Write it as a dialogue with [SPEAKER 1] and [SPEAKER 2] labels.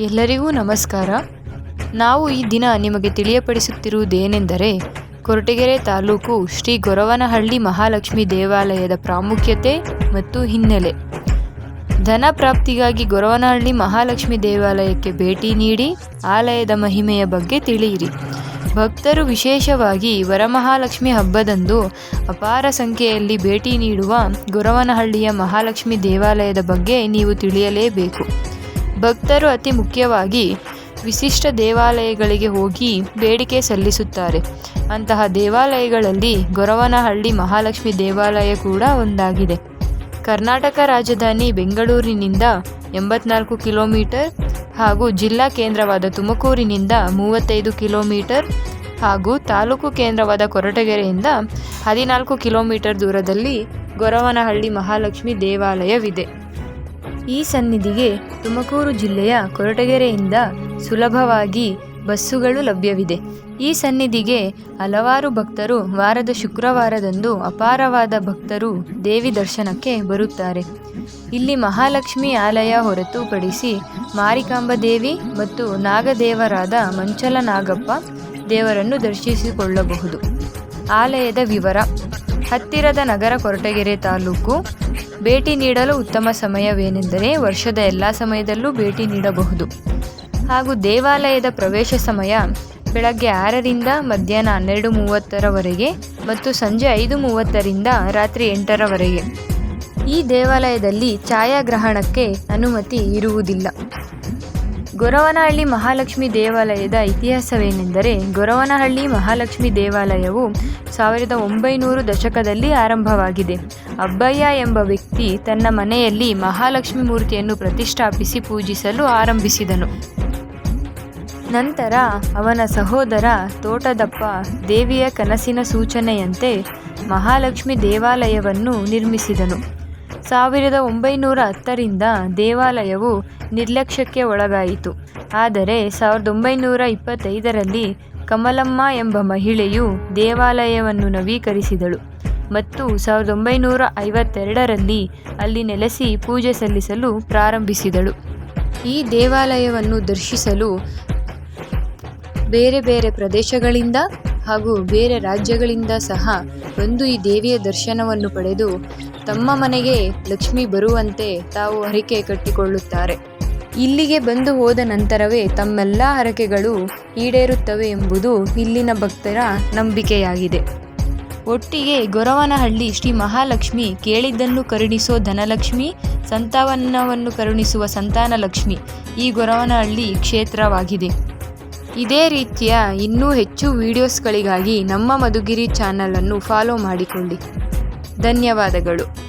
[SPEAKER 1] ಎಲ್ಲರಿಗೂ ನಮಸ್ಕಾರ. ನಾವು ಈ ದಿನ ನಿಮಗೆ ತಿಳಿಯಪಡಿಸುತ್ತಿರುವುದೇನೆಂದರೆ, ಕೊರಟಗೆರೆ ತಾಲೂಕು ಶ್ರೀ ಗೊರವನಹಳ್ಳಿ ಮಹಾಲಕ್ಷ್ಮಿ ದೇವಾಲಯದ ಪ್ರಾಮುಖ್ಯತೆ ಮತ್ತು ಹಿನ್ನೆಲೆ. ಧನ ಪ್ರಾಪ್ತಿಗಾಗಿ ಗೊರವನಹಳ್ಳಿ ಮಹಾಲಕ್ಷ್ಮಿ ದೇವಾಲಯಕ್ಕೆ ಭೇಟಿ ನೀಡಿ ಆಲಯದ ಮಹಿಮೆಯ ಬಗ್ಗೆ ತಿಳಿಯಿರಿ. ಭಕ್ತರು ವಿಶೇಷವಾಗಿ ವರಮಹಾಲಕ್ಷ್ಮಿ ಹಬ್ಬದಂದು ಅಪಾರ ಸಂಖ್ಯೆಯಲ್ಲಿ ಭೇಟಿ ನೀಡುವ ಗೊರವನಹಳ್ಳಿಯ ಮಹಾಲಕ್ಷ್ಮಿ ದೇವಾಲಯದ ಬಗ್ಗೆ ನೀವು ತಿಳಿಯಲೇಬೇಕು. ಭಕ್ತರು ಅತಿ ಮುಖ್ಯವಾಗಿ ವಿಶಿಷ್ಟ ದೇವಾಲಯಗಳಿಗೆ ಹೋಗಿ ಬೇಡಿಕೆ ಸಲ್ಲಿಸುತ್ತಾರೆ. ಅಂತಹ ದೇವಾಲಯಗಳಲ್ಲಿ ಗೊರವನಹಳ್ಳಿ ಮಹಾಲಕ್ಷ್ಮಿ ದೇವಾಲಯ ಕೂಡ ಒಂದಾಗಿದೆ. ಕರ್ನಾಟಕ ರಾಜಧಾನಿ ಬೆಂಗಳೂರಿನಿಂದ ಎಂಬತ್ನಾಲ್ಕು ಕಿಲೋಮೀಟರ್ ಹಾಗೂ ಜಿಲ್ಲಾ ಕೇಂದ್ರವಾದ ತುಮಕೂರಿನಿಂದ ಮೂವತ್ತೈದು ಕಿಲೋಮೀಟರ್ ಹಾಗೂ ತಾಲೂಕು ಕೇಂದ್ರವಾದ ಕೊರಟಗೆರೆಯಿಂದ ಹದಿನಾಲ್ಕು ಕಿಲೋಮೀಟರ್ ದೂರದಲ್ಲಿ ಗೊರವನಹಳ್ಳಿ ಮಹಾಲಕ್ಷ್ಮಿ ದೇವಾಲಯವಿದೆ. ಈ ಸನ್ನಿಧಿಗೆ ತುಮಕೂರು ಜಿಲ್ಲೆಯ ಕೊರಟಗೆರೆಯಿಂದ ಸುಲಭವಾಗಿ ಬಸ್ಸುಗಳು ಲಭ್ಯವಿದೆ. ಈ ಸನ್ನಿಧಿಗೆ ಹಲವಾರು ಭಕ್ತರು ವಾರದ ಶುಕ್ರವಾರದಂದು ಅಪಾರವಾದ ಭಕ್ತರು ದೇವಿ ದರ್ಶನಕ್ಕೆ ಬರುತ್ತಾರೆ. ಇಲ್ಲಿ ಮಹಾಲಕ್ಷ್ಮಿ ಆಲಯ ಹೊರತುಪಡಿಸಿ ಮಾರಿಕಾಂಬ ದೇವಿ ಮತ್ತು ನಾಗದೇವರಾದ ಮಂಚಲ ನಾಗಪ್ಪ ದೇವರನ್ನು ದರ್ಶಿಸಿಕೊಳ್ಳಬಹುದು. ಆಲಯದ ವಿವರ, ಹತ್ತಿರದ ನಗರ ಕೊರಟಗೆರೆ ತಾಲೂಕು ಭೇಟಿ ನೀಡಲು ಉತ್ತಮ ಸಮಯವೇನೆಂದರೆ ವರ್ಷದ ಎಲ್ಲ ಸಮಯದಲ್ಲೂ ಭೇಟಿ ನೀಡಬಹುದು. ಹಾಗೂ ದೇವಾಲಯದ ಪ್ರವೇಶ ಸಮಯ ಬೆಳಗ್ಗೆ ಆರರಿಂದ ಮಧ್ಯಾಹ್ನ ಹನ್ನೆರಡು ಮೂವತ್ತರವರೆಗೆ ಮತ್ತು ಸಂಜೆ ಐದು ಮೂವತ್ತರಿಂದ ರಾತ್ರಿ ಎಂಟರವರೆಗೆ. ಈ ದೇವಾಲಯದಲ್ಲಿ ಛಾಯಾಗ್ರಹಣಕ್ಕೆ ಅನುಮತಿ ಇರುವುದಿಲ್ಲ. ಗೊರವನಹಳ್ಳಿ ಮಹಾಲಕ್ಷ್ಮಿ ದೇವಾಲಯದ ಇತಿಹಾಸವೇನೆಂದರೆ ಗೊರವನಹಳ್ಳಿ ಮಹಾಲಕ್ಷ್ಮಿ ದೇವಾಲಯವು ಸಾವಿರದ ಒಂಬೈನೂರು ದಶಕದಲ್ಲಿ ಆರಂಭವಾಗಿದೆ. ಅಬ್ಬಯ್ಯ ಎಂಬ ವ್ಯಕ್ತಿ ತನ್ನ ಮನೆಯಲ್ಲಿ ಮಹಾಲಕ್ಷ್ಮಿ ಮೂರ್ತಿಯನ್ನು ಪ್ರತಿಷ್ಠಾಪಿಸಿ ಪೂಜಿಸಲು ಆರಂಭಿಸಿದನು. ನಂತರ ಅವನ ಸಹೋದರ ತೋಟದಪ್ಪ ದೇವಿಯ ಕನಸಿನ ಸೂಚನೆಯಂತೆ ಮಹಾಲಕ್ಷ್ಮಿ ದೇವಾಲಯವನ್ನು ನಿರ್ಮಿಸಿದನು. ಸಾವಿರದ ಒಂಬೈನೂರ ಹತ್ತರಿಂದ ದೇವಾಲಯವು ನಿರ್ಲಕ್ಷ್ಯಕ್ಕೆ ಒಳಗಾಯಿತು. ಆದರೆ ಸಾವಿರದ ಒಂಬೈನೂರ ಇಪ್ಪತ್ತೈದರಲ್ಲಿ ಕಮಲಮ್ಮ ಎಂಬ ಮಹಿಳೆಯು ದೇವಾಲಯವನ್ನು ನವೀಕರಿಸಿದಳು ಮತ್ತು ಸಾವಿರದ ಒಂಬೈನೂರ ಐವತ್ತೆರಡರಲ್ಲಿ ಅಲ್ಲಿ ನೆಲೆಸಿ ಪೂಜೆ ಸಲ್ಲಿಸಲು ಪ್ರಾರಂಭಿಸಿದಳು. ಈ ದೇವಾಲಯವನ್ನು ದರ್ಶಿಸಲು ಬೇರೆ ಬೇರೆ ಪ್ರದೇಶಗಳಿಂದ ಹಾಗೂ ಬೇರೆ ರಾಜ್ಯಗಳಿಂದ ಸಹ ಬಂದು ಈ ದೇವಿಯ ದರ್ಶನವನ್ನು ಪಡೆದು ತಮ್ಮ ಮನೆಗೆ ಲಕ್ಷ್ಮಿ ಬರುವಂತೆ ತಾವು ಹರಕೆ ಕಟ್ಟಿಕೊಳ್ಳುತ್ತಾರೆ. ಇಲ್ಲಿಗೆ ಬಂದು ಹೋದ ನಂತರವೇ ತಮ್ಮೆಲ್ಲ ಹರಕೆಗಳು ಈಡೇರುತ್ತವೆ ಎಂಬುದು ಇಲ್ಲಿನ ಭಕ್ತರ ನಂಬಿಕೆಯಾಗಿದೆ. ಒಟ್ಟಿಗೆ ಗೊರವನಹಳ್ಳಿ ಶ್ರೀ ಮಹಾಲಕ್ಷ್ಮಿ ಕೇಳಿದ್ದನ್ನು ಕರುಣಿಸೋ ಧನಲಕ್ಷ್ಮಿ ಸಂತಾವನವನ್ನು ಕರುಣಿಸುವ ಸಂತಾನಲಕ್ಷ್ಮಿ ಈ ಗೊರವನಹಳ್ಳಿ ಕ್ಷೇತ್ರವಾಗಿದೆ. ಇದೇ ರೀತಿಯ ಇನ್ನೂ ಹೆಚ್ಚು ವಿಡಿಯೋಸ್ಗಳಿಗಾಗಿ ನಮ್ಮ ಮಧುಗಿರಿ ಚಾನಲನ್ನು ಫಾಲೋ ಮಾಡಿಕೊಳ್ಳಿ. ಧನ್ಯವಾದಗಳು.